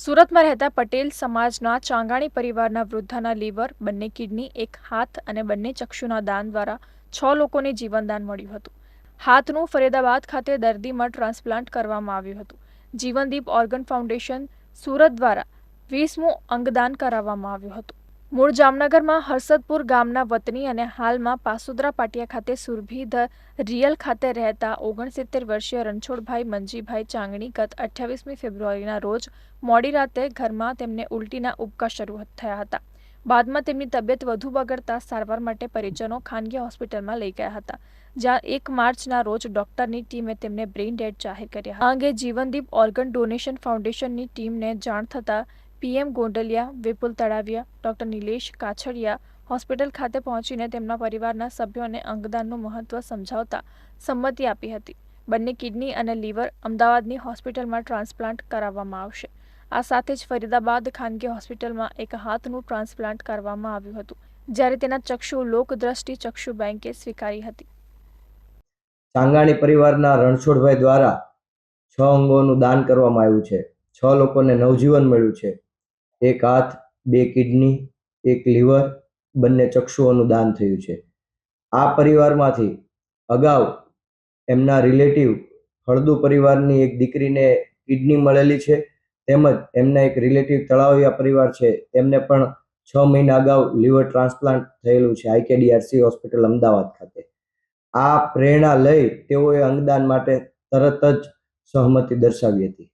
સુરતમાં રહેતા પટેલ સમાજના ચાંગાણી પરિવારના વૃદ્ધાના લીવર, બંને કિડની, એક હાથ અને બંને ચક્ષુના દાન દ્વારા છ લોકોને જીવનદાન મળ્યું હતું. હાથનું ફરીદાબાદ ખાતે દર્દીમાં ટ્રાન્સપ્લાન્ટ કરવામાં આવ્યું હતું. જીવનદીપ ઓર્ગન ફાઉન્ડેશન સુરત દ્વારા વીસમું અંગદાન કરાવવામાં આવ્યું હતું. મૂળ જામનગરમાં હર્ષદપુર ગામના વતની અને હાલમાં પાસુદરા પાટિયા ખાતે સુરભી ધ રિયલ ખાતે રહેતા ઓગણસિત્તેર વર્ષીય રણછોડભાઈ મંજીભાઈ ચાંગણી ગત અઠ્યાવીસમી ફેબ્રુઆરીના રોજ મોડી રાતે ઘરમાં તેમને ઉલટીના ઉબકા શરૂ થયા હતા. બાદમાં તેમની તબિયત વધુ બગડતા સારવાર માટે પરિજનો ખાનગી હોસ્પિટલમાં લઈ ગયા હતા. જ્યાં એક માર્ચના રોજ ડોક્ટરની ટીમે તેમને બ્રેઇન ડેડ જાહેર કર્યા અંગે જીવનદીપ ઓર્ગન ડોનેશન ફાઉન્ડેશનની ટીમને જાણ થતાં PM Gondaliya, Vipul Talaviya doctor Nilesh Kachhadiya hospital ખાતે પહોંચીને તેમના પરિવારના સભ્યોને અંગદાનનું મહત્વ સમજાવતા સંમતિ આપી હતી. બંને કિડની અને લીવર અમદાવાદની હોસ્પિટલમાં ટ્રાન્સપ્લાન્ટ કરાવવામાં આવશે. આ સાથે જ ફરીદાબાદ ખાનગી હોસ્પિટલમાં એક હાથનું ટ્રાન્સપ્લાન્ટ કરવામાં આવ્યું હતું, જ્યારે તેના ચક્ષુ લોકદ્રષ્ટિ ચક્ષુ બેંકે સ્વીકારી હતી. ચાંગાણી પરિવારના રણછોડભાઈ દ્વારા છ અંગોનું દાન કરવામાં આવ્યું છે. છ લોકોને નવજીવન મળ્યું છે. એક હાથ, બે કિડની, એક લીવર, બંને ચક્ષુઓનું દાન થયું છે. આ પરિવારમાંથી અગાઉ એમના રિલેટિવ હળદુ પરિવારની એક દીકરીને કિડની મળેલી છે. તેમજ એમના એક રિલેટિવ તળાવિયા પરિવાર છે. તેમને પણ છ મહિના અગાઉ લીવર ટ્રાન્સપ્લાન્ટ થયેલું છે આઈકેડીઆરસી હોસ્પિટલ અમદાવાદ ખાતે. આ પ્રેરણા લઈ તેઓએ અંગદાન માટે તરત જ સહમતિ દર્શાવી હતી.